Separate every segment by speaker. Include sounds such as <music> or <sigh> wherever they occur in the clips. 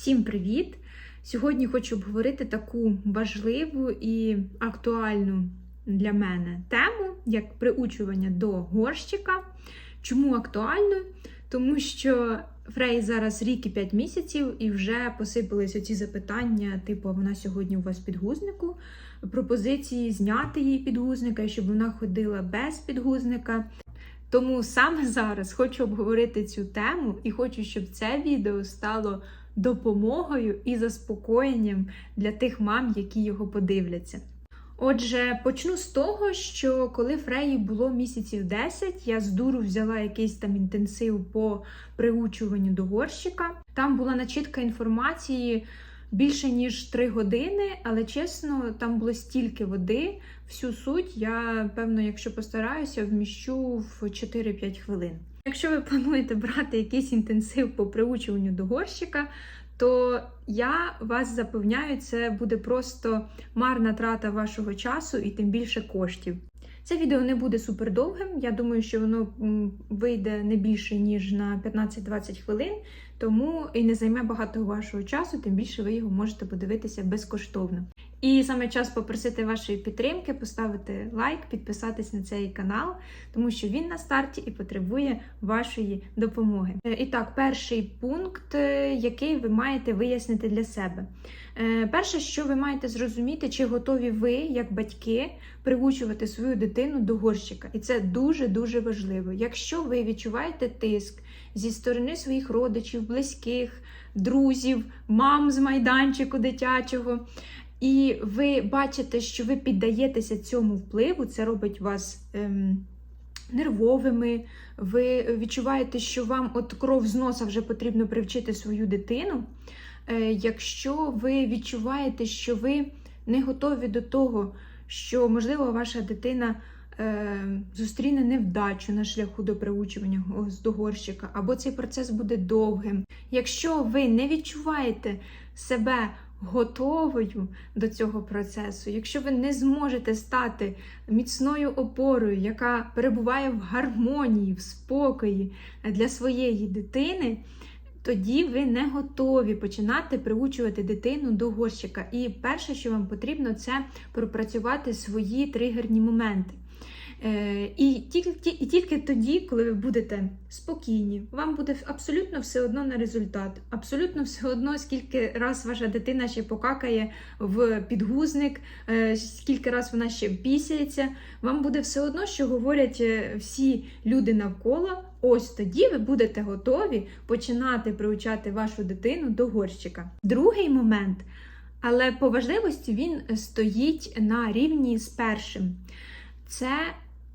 Speaker 1: Всім привіт! Сьогодні хочу обговорити таку важливу і актуальну для мене тему, як приучування до горщика. Чому актуальну? Тому що Фрей зараз рік і 5 місяців, і вже посипались оці запитання, типу, вона сьогодні у вас підгузнику, пропозиції зняти її підгузника, щоб вона ходила без підгузника. Тому саме зараз хочу обговорити цю тему і хочу, щоб це відео стало допомогою і заспокоєнням для тих мам, які його подивляться. Отже, почну з того, що коли Фреї було місяців 10, я з дуру взяла якийсь там інтенсив по приучуванню до горщика. Там була начітка інформації більше ніж 3 години, але чесно, там було стільки води. Всю суть я, певно, якщо постараюся, вміщу в 4-5 хвилин. Якщо ви плануєте брати якийсь інтенсив по приучуванню до горщика, то я вас запевняю, це буде просто марна трата вашого часу і тим більше коштів. Це відео не буде супер довгим. Я думаю, що воно вийде не більше ніж на 15-20 хвилин, тому і не займе багато вашого часу, тим більше ви його можете подивитися безкоштовно. І саме час попросити вашої підтримки, поставити лайк, підписатись на цей канал, тому що він на старті і потребує вашої допомоги. Е, І так, перший пункт, е, який ви маєте вияснити для себе. Е, Перше, що ви маєте зрозуміти, чи готові ви, як батьки, приучувати свою дитину до горщика. І це дуже-дуже важливо. Якщо ви відчуваєте тиск зі сторони своїх родичів, близьких, друзів, мам з майданчику дитячого, і ви бачите, що ви піддаєтеся цьому впливу, це робить вас ем, нервовими, ви відчуваєте, що вам от кров з носа вже потрібно привчити свою дитину. Е, якщо ви відчуваєте, що ви не готові до того, що, можливо, ваша дитина зустріне невдачу на шляху до приучування го- до або цей процес буде довгим. Якщо ви не відчуваєте себе готовою до цього процесу, якщо ви не зможете стати міцною опорою, яка перебуває в гармонії, в спокої для своєї дитини, тоді ви не готові починати приучувати дитину до горщика. І перше, що вам потрібно, це пропрацювати свої тригерні моменти. Е, І тільки, тільки тоді, коли ви будете спокійні, вам буде абсолютно все одно на результат. Абсолютно все одно, скільки раз ваша дитина ще покакає в підгузник, е, скільки раз вона ще пісяється. Вам буде все одно, що говорять е, всі люди навколо. Ось тоді ви будете готові починати приучати вашу дитину до горщика. Другий момент, але по важливості він стоїть на рівні з першим. Це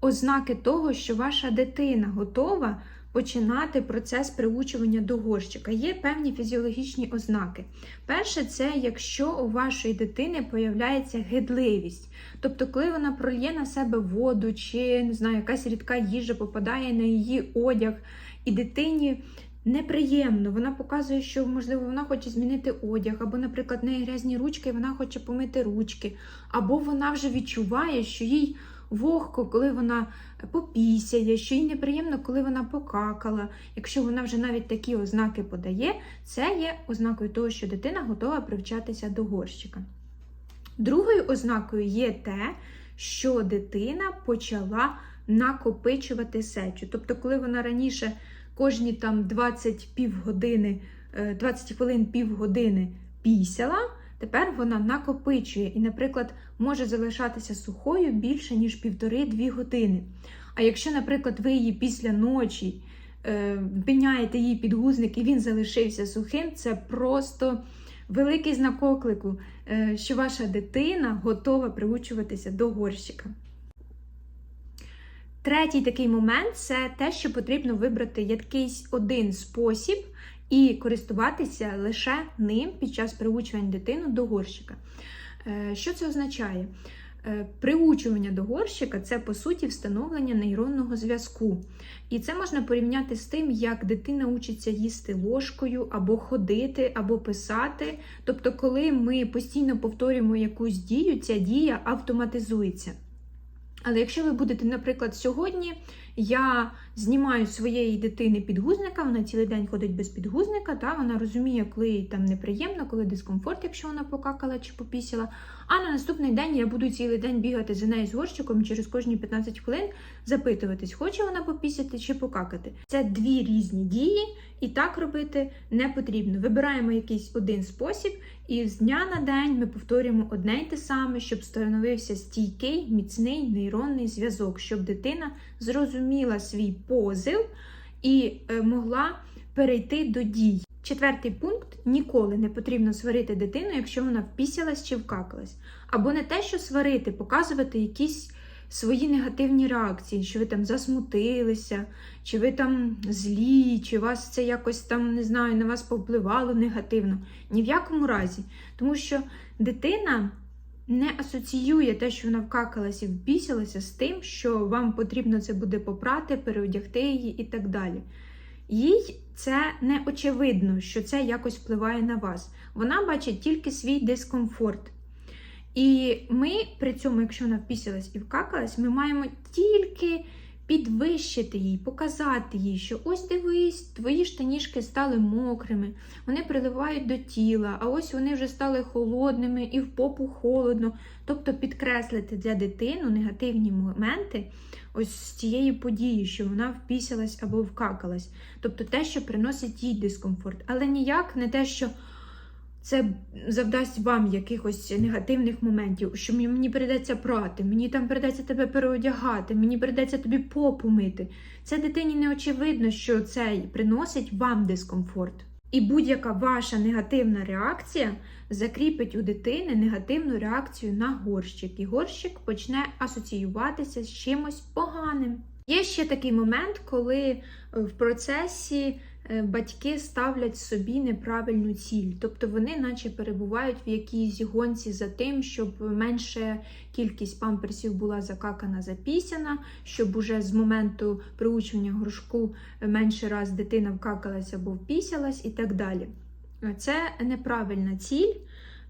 Speaker 1: ознаки того, що ваша дитина готова починати процес приучування до горщика. Є певні фізіологічні ознаки. Перше, це якщо у вашої дитини появляється гидливість. Тобто, коли вона прольє на себе воду, чи не знаю, якась рідка їжа попадає на її одяг, і дитині неприємно, вона показує, що можливо вона хоче змінити одяг, або, наприклад, в неї грязні ручки, і вона хоче помити ручки, або вона вже відчуває, що їй вогко, коли вона попісяє, що їй неприємно, коли вона покакала. Якщо вона вже навіть такі ознаки подає, це є ознакою того, що дитина готова привчатися до горщика. Другою ознакою є те, що дитина почала накопичувати сечу. Тобто, коли вона раніше кожні там 20 півгодини, е, 20 хвилин півгодини пісяла, тепер вона накопичує і, наприклад, може залишатися сухою більше, ніж півтори-дві години. А якщо, наприклад, ви її після ночі е, піняєте її підгузник і він залишився сухим, це просто великий знак оклику, е, що ваша дитина готова приучуватися до горщика. Третій такий момент це те, що потрібно вибрати якийсь один спосіб і користуватися лише ним під час приучування дитини до горщика. Е, Що це означає? Е, Приучування до горщика це по суті встановлення нейронного зв'язку. І це можна порівняти з тим, як дитина учиться їсти ложкою, або ходити, або писати. Тобто, коли ми постійно повторюємо якусь дію, ця дія автоматизується. Але якщо ви будете, наприклад, сьогодні я знімаю своєї дитини підгузника, вона цілий день ходить без підгузника, та вона розуміє, коли їй там неприємно, коли дискомфорт, якщо вона покакала чи попісила. А на наступний день я буду цілий день бігати за нею з горщиком через кожні 15 хвилин запитуватись, хоче вона попісяти чи покакати. Це дві різні дії, і так робити не потрібно. Вибираємо якийсь один спосіб, і з дня на день ми повторюємо одне й те саме, щоб становився стійкий, міцний нейронний зв'язок, щоб дитина зрозуміла свій позив і е, могла перейти до дій. Четвертий пункт: ніколи не потрібно сварити дитину, якщо вона впісялась чи вкакалась. Або не те, що сварити, показувати якісь свої негативні реакції, що ви там засмутилися, чи ви там злі, чи вас це якось там не знаю, на вас повпливало негативно. Ні в якому разі. Тому що дитина не асоціює те, що вона вкакалась і впісялася з тим, що вам потрібно це буде попрати, переодягти її і так далі. Їй це не очевидно, що це якось впливає на вас. Вона бачить тільки свій дискомфорт. І ми при цьому, якщо вона впісилась і вкакалась, ми маємо тільки підвищити їй, показати їй, що ось дивись, твої штанішки стали мокрими, вони приливають до тіла, а ось вони вже стали холодними і в попу холодно. Тобто підкреслити для дитини негативні моменти ось з цієї події, що вона впісялась або вкакалась. Тобто те, що приносить їй дискомфорт, але ніяк не те, що. Це завдасть вам якихось негативних моментів, що мені прийдеться прати, мені там прийдеться тебе переодягати, мені прийдеться тобі попу мити. Це дитині не очевидно, що це приносить вам дискомфорт. І будь-яка ваша негативна реакція закріпить у дитини негативну реакцію на горщик, і горщик почне асоціюватися з чимось поганим. Є ще такий момент, коли в процесі батьки ставлять собі неправильну ціль, тобто вони, наче перебувають в якійсь гонці за тим, щоб менше кількість памперсів була закакана, запісяна, щоб уже з моменту приучення горшку менше раз дитина вкакалась або впісялась і так далі. Це неправильна ціль.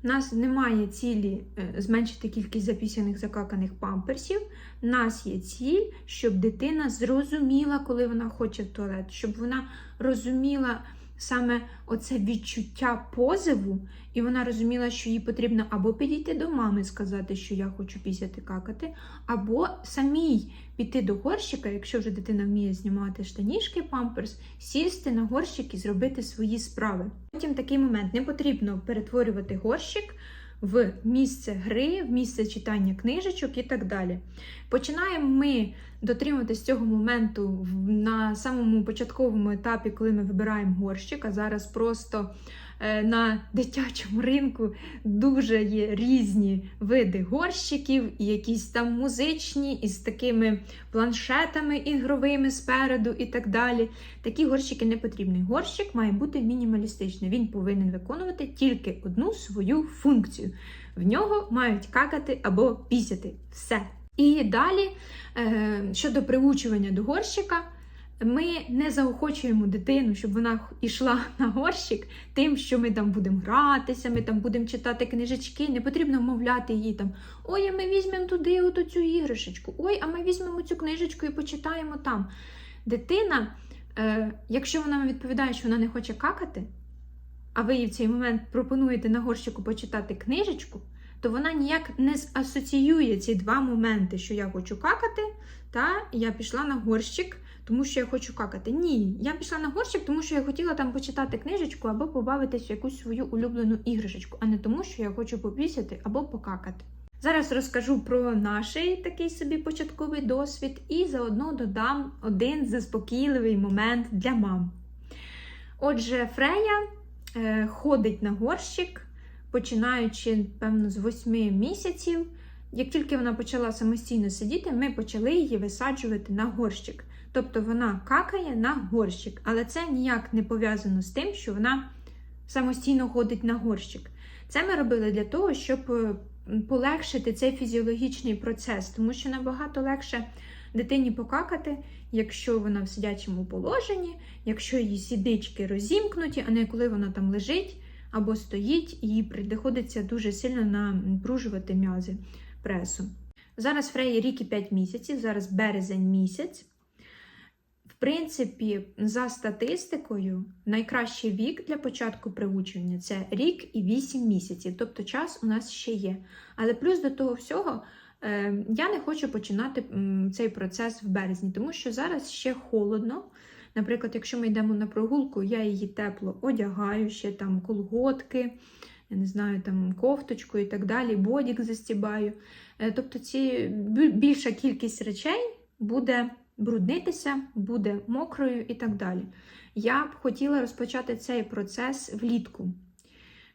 Speaker 1: У нас немає цілі е, зменшити кількість запісяних закаканих памперсів. У нас є ціль, щоб дитина зрозуміла, коли вона хоче в туалет, щоб вона розуміла саме оце відчуття позиву, і вона розуміла, що їй потрібно або підійти до мами, сказати, що я хочу пісяти какати, або самій піти до горщика, якщо вже дитина вміє знімати штанішки, памперс, сісти на горщик і зробити свої справи. Потім такий момент не потрібно перетворювати горщик. В місце гри, в місце читання книжечок і так далі. Починаємо ми дотримуватись цього моменту на самому початковому етапі, коли ми вибираємо горщик, а зараз просто на дитячому ринку дуже є різні види горщиків, і якісь там музичні, із такими планшетами ігровими спереду і так далі. Такі горщики не потрібні. Горщик має бути мінімалістичний. Він повинен виконувати тільки одну свою функцію. В нього мають какати або пісяти. Все. І далі, е, щодо приучування до горщика, ми не заохочуємо дитину, щоб вона йшла <laughs> на горщик тим, що ми там будемо гратися, ми там будемо читати книжечки. Не потрібно вмовляти її там: ой, а ми візьмемо туди оту цю іграшечку, ой, а ми візьмемо цю книжечку і почитаємо там. Дитина, е, якщо вона відповідає, що вона не хоче какати, а ви їй в цей момент пропонуєте на горщику почитати книжечку то вона ніяк не асоціює ці два моменти, що я хочу какати, та я пішла на горщик, тому що я хочу какати. Ні, я пішла на горщик, тому що я хотіла там почитати книжечку або побавитись в якусь свою улюблену іграшечку, а не тому, що я хочу попісяти або покакати. Зараз розкажу про наш такий собі початковий досвід і заодно додам один заспокійливий момент для мам. Отже, Фрея е, ходить на горщик починаючи, певно, з 8 місяців. Як тільки вона почала самостійно сидіти, ми почали її висаджувати на горщик. Тобто вона какає на горщик, але це ніяк не пов'язано з тим, що вона самостійно ходить на горщик. Це ми робили для того, щоб е, полегшити цей фізіологічний процес, тому що набагато легше дитині покакати, якщо вона в сидячому положенні, якщо її сідички розімкнуті, а не коли вона там лежить або стоїть, і приходиться дуже сильно напружувати м'язи пресу. Зараз Фреї рік і 5 місяців, зараз березень місяць. Принципі, за статистикою, найкращий вік для початку приучення це рік і 8 місяців, тобто час у нас ще є. Але плюс до того всього. е, Я не хочу починати цей процес в березні, тому що зараз ще холодно. Наприклад, якщо ми йдемо на прогулку, я її тепло одягаю, ще там колготки, я не знаю, там кофточку і так далі, бодік застібаю. Е, Тобто ці більша кількість речей буде бруднитися, буде мокрою і так далі. Я б хотіла розпочати цей процес влітку.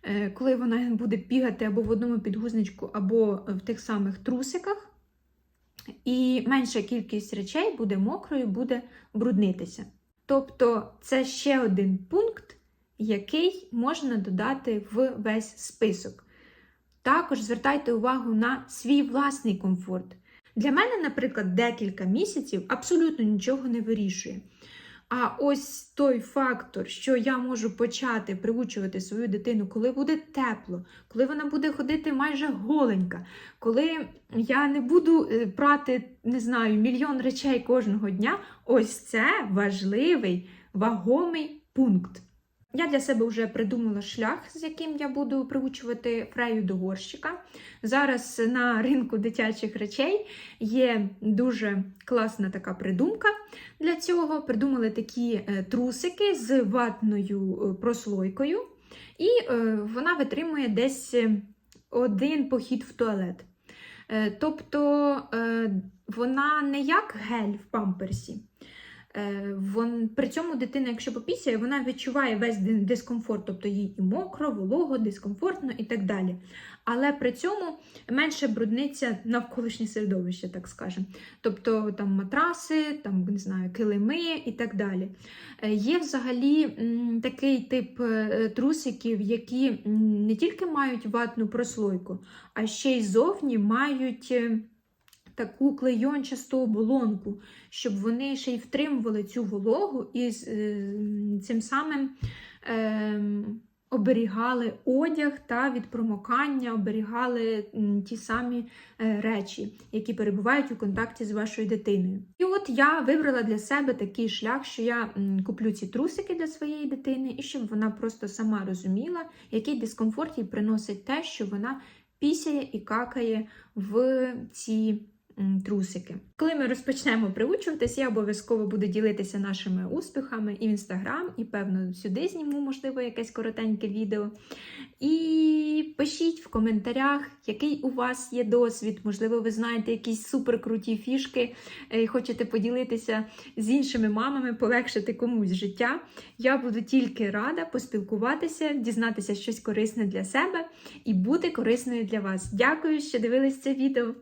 Speaker 1: Е, Коли вона буде бігати або в одному підгузничку, або в тих самих трусиках, і менша кількість речей буде мокрою, буде бруднитися. Тобто, це ще один пункт, який можна додати в весь список. Також звертайте увагу на свій власний комфорт. Для мене, наприклад, декілька місяців абсолютно нічого не вирішує. А ось той фактор, що я можу почати приучувати свою дитину, коли буде тепло, коли вона буде ходити майже голенька, коли я не буду е, прати, не знаю, мільйон речей кожного дня, ось це важливий, вагомий пункт. Я для себе вже придумала шлях, з яким я буду приучувати фрею до горщика. Зараз на ринку дитячих речей є дуже класна така придумка для цього. Придумали такі е, трусики з ватною е, прослойкою, і е, вона витримує десь один похід в туалет. Тобто вона не як гель в памперсі. Е, Вон, при цьому дитина, якщо попісяє, вона відчуває весь дискомфорт, тобто їй і мокро, волого, дискомфортно і так далі. Але при цьому менше брудниться навколишнє середовище, так скажемо. Тобто там матраси, там, не знаю, килими і так далі. Е, Є взагалі такий тип е, трусиків, які не тільки мають ватну прослойку, а ще й зовні мають. Е, Таку клейончасту оболонку, щоб вони ще й втримували цю вологу і е, цим самим ем, оберігали одяг та від промокання, оберігали ті самі е, речі, які перебувають у контакті з вашою дитиною. І от я вибрала для себе такий шлях, що я куплю ці трусики для своєї дитини, і щоб вона просто сама розуміла, який дискомфорт їй приносить те, що вона пісяє і какає в ці трусики. Коли ми розпочнемо приучуватись, я обов'язково буду ділитися нашими успіхами і в інстаграм, і певно сюди зніму, можливо, якесь коротеньке відео. І пишіть в коментарях, який у вас є досвід. Можливо, ви знаєте якісь суперкруті фішки е, і хочете поділитися з іншими мамами, полегшити комусь життя. Я буду тільки рада поспілкуватися, дізнатися щось корисне для себе і бути корисною для вас. Дякую, що дивились це відео.